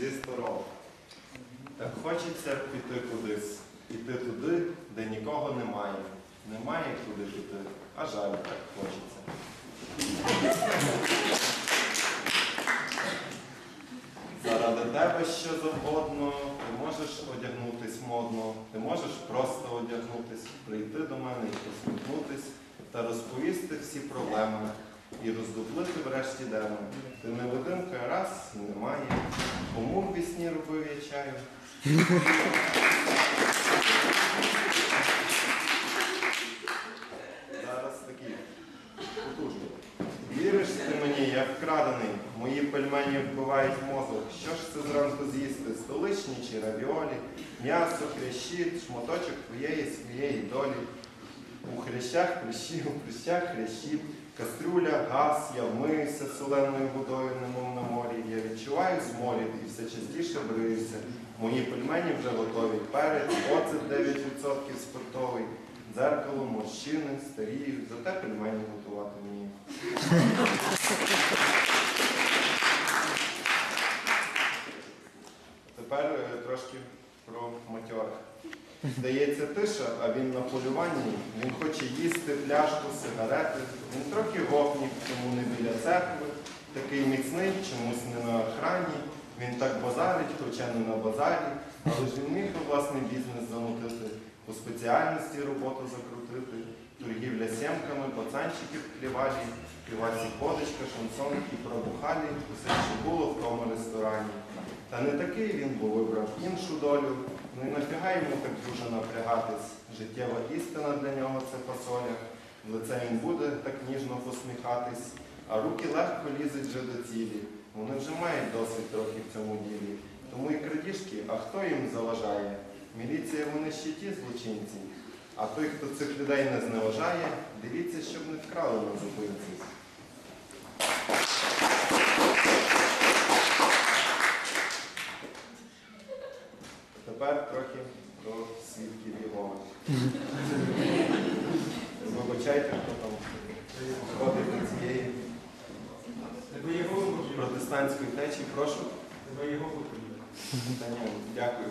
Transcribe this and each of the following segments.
зі сторон. Так хочеться піти кудись, іти туди, де нікого немає. Немає куди піти, а жаль так хочеться. Заради тебе що завгодно, ти можеш одягнутись модно, ти можеш просто одягнутись, прийти до мене і посміхнутись та розповісти всі проблеми і роздуплити врешті демо. Ти не невидимка раз немає. Кому в вісні робив я чаю? Зараз такий потужний. Віриш ти мені, я вкрадений, мої пельмені вбивають мозок. Що ж це зранку з'їсти? Столичні чи равіолі, м'ясо, хрящі, шматочок твоєї своєї долі. У хрящах хрящі, у хрящах хрящі, кастрюля, газ, я вмиюся соленою водою, немов на морі. Я відчуваю зморід і все частіше бриюся. Мої пельмені вже готові. Перець, оцет 9% спиртовий, дзеркало, морщини, старіють, зате пельмені готувати вмію. Здається, тиша, а він на полюванні. Він хоче їсти пляшку, сигарети. Він трохи гопнік, тому не біля церкви. Такий міцний, чомусь не на охрані. Він так базарить, хоча не на базарі. Але ж він міг би власний бізнес замутити, по спеціальності роботу закрутити. Торгівля сімками, пацанчики в клівалі, піваці подочка, шансонки, пробухалі, усе, що було в тому ресторані. Та не такий він, бо вибрав іншу долю. І нафіга йому так дуже напрягатись. Життєва істина для нього це. В лице він буде так ніжно посміхатись, а руки легко лізуть вже до цілі. Вони вже мають досвід трохи в цьому ділі. Тому і крадіжки, а хто їм заважає? Міліція вони ще ті злочинці. А той, хто цих людей не зневажає, дивіться, щоб не вкрали на зупинці. Тепер трохи про свідків Єгови. Вибачайте, хто там ходить до цієї протестантської течії. Прошу. Тебе його. Та ні, дякую.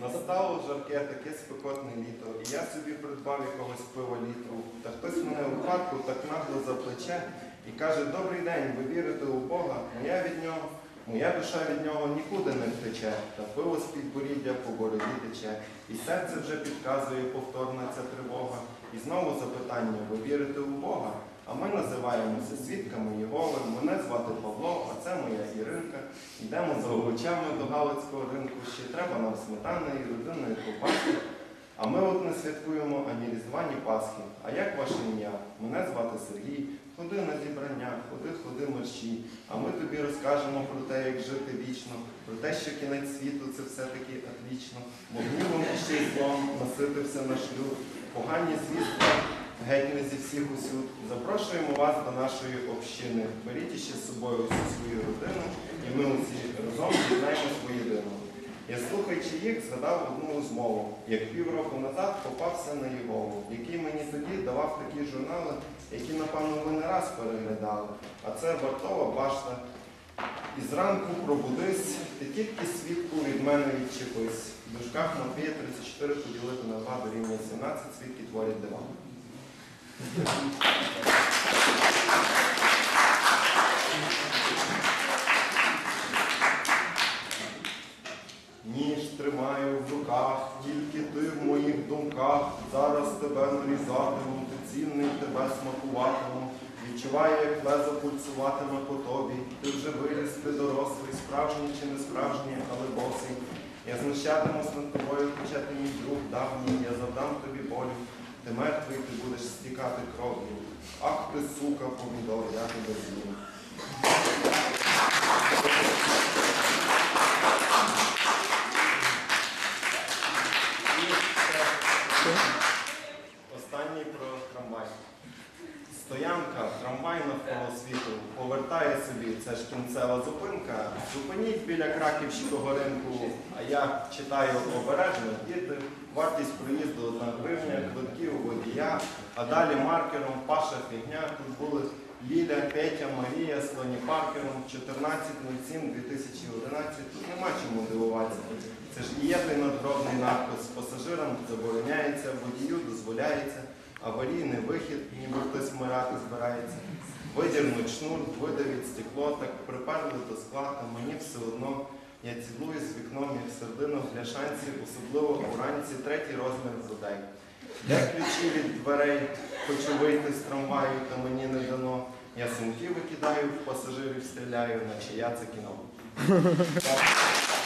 Настало жарке, таке спекотне літо, і я собі придбав якогось пива літру. Та хтось мене у хатку так нагло за плече і каже, добрий день, ви вірите у Бога, моя від нього, моя душа від нього нікуди не втече, та пиво з підборіддя по бороді тече. І серце вже підказує повторна ця тривога. І знову запитання, ви вірите у Бога? А ми називаємося свідками Єгови. Мене звати Павло, а це моя Іринка. Йдемо за овочами до Галицького ринку. Ще треба нам сметани і родинної ковбаски. А ми от не святкуємо ані Різдва, ні Пасхи. А як ваше ім'я? Мене звати Сергій. Ходи на зібрання, ходи, ходи мерщій. А ми тобі розкажемо про те, як жити вічно, про те, що кінець світу це все-таки отлічно. Бо гнівом і ще й злом наситився наш люд. Погані звістка геть не зі всіх усюд. Запрошуємо вас до нашої общини. Беріть іще з собою всю свою родину, і ми усі разом дізнаємось воєдину. Я слухаючи їх, згадав одну розмову, як півроку назад попався на Єгову, який мені тоді давав такі журнали, які, напевно, ви не раз переглядали. А це Бартова башта. І зранку пробудись, ти тільки свідку від мене відчепись. В дужках Матвія 34 поділити на 2 дорівнює 17, свідки творять дива. Тебе нарізатиму, ти цінний тебе смакуватиму. Відчуваю, як лезо пульсуватиме по тобі. Ти вже виріс, ти дорослий, справжній чи не справжній, але босий. Я знущатимусь над тобою, хоча ти мій друг давній, я завдам тобі болю. Ти мертвий, ти будеш стікати кров'ю. Ах ти, сука, помідор, я тебе з'їм. Стоянка, трамвай навколо світу, повертає собі, це ж кінцева зупинка. Зупиніть біля краківського ринку, а я читаю обережно, діти, вартість проїзду одна гривня, квитків водія, а далі маркером Паша Фігня, тут були Ліля, Петя, Марія, Слоні Паркером, 14.07.2011. Тут нема чому дивуватися. Це ж і є той надгробний надпис. Пасажирам забороняється, водію дозволяється, аварійний вихід, ніби хтось вмирати збирається. Видірнуть шнур, видавіть стекло, так приперли до скла, та мені все одно. Я цілую з вікном, як сердину для шансів, особливо уранці, третій розмір людей. Я ключі від дверей, хочу вийти з трамваю, та мені не дано. Я сумки викидаю, в пасажирів стріляю, наче я це кіно.